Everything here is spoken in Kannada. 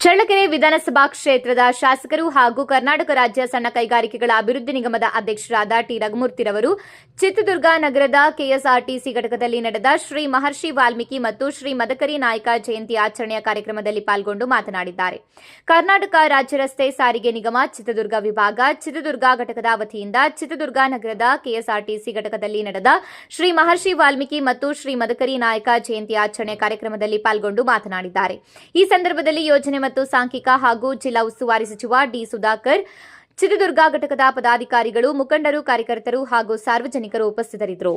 ಚಳ್ಳಕೆರೆ ವಿಧಾನಸಭಾ ಕ್ಷೇತ್ರದ ಶಾಸಕರು ಹಾಗೂ ಕರ್ನಾಟಕ ರಾಜ್ಯ ಸಣ್ಣ ಕೈಗಾರಿಕೆಗಳ ಅಭಿವೃದ್ಧಿ ನಿಗಮದ ಅಧ್ಯಕ್ಷರಾದ ಟಿ. ರಘುಮೂರ್ತಿರವರು ಚಿತ್ರದುರ್ಗ ನಗರದ ಕೆಎಸ್ಆರ್ಟಿಸಿ ಘಟಕದಲ್ಲಿ ನಡೆದ ಶ್ರೀ ಮಹರ್ಷಿ ವಾಲ್ಮೀಕಿ ಮತ್ತು ಶ್ರೀ ಮದಕರಿ ನಾಯಕ ಜಯಂತಿ ಆಚರಣೆಯ ಕಾರ್ಯಕ್ರಮದಲ್ಲಿ ಪಾಲ್ಗೊಂಡು ಮಾತನಾಡಿದ್ದಾರೆ. ಕರ್ನಾಟಕ ರಾಜ್ಯ ರಸ್ತೆ ಸಾರಿಗೆ ನಿಗಮ, ಚಿತ್ರದುರ್ಗ ವಿಭಾಗ, ಚಿತ್ರದುರ್ಗ ಘಟಕದ ವತಿಯಿಂದ ಚಿತ್ರದುರ್ಗ ನಗರದ ಕೆಎಸ್ಆರ್ಟಿಸಿ ಘಟಕದಲ್ಲಿ ನಡೆದ ಶ್ರೀ ಮಹರ್ಷಿ ವಾಲ್ಮೀಕಿ ಮತ್ತು ಶ್ರೀ ಮದಕರಿ ನಾಯಕ ಜಯಂತಿ ಆಚರಣೆ ಕಾರ್ಯಕ್ರಮದಲ್ಲಿ ಪಾಲ್ಗೊಂಡು ಮಾತನಾಡಿದ್ದಾರೆ. ಈ ಸಂದರ್ಭದಲ್ಲಿ ಯೋಜನೆ ಮತ್ತು ಸಾಂಖ್ಯಿಕ ಹಾಗೂ ಜಿಲ್ಲಾ ಉಸ್ತುವಾರಿ ಸಚಿವ ಡಿ ಸುಧಾಕರ್, ಚಿತ್ರದುರ್ಗ ಘಟಕದ ಪದಾಧಿಕಾರಿಗಳು, ಮುಖಂಡರು, ಕಾರ್ಯಕರ್ತರು ಹಾಗೂ ಸಾರ್ವಜನಿಕರು ಉಪಸ್ಥಿತರಿದ್ದರು.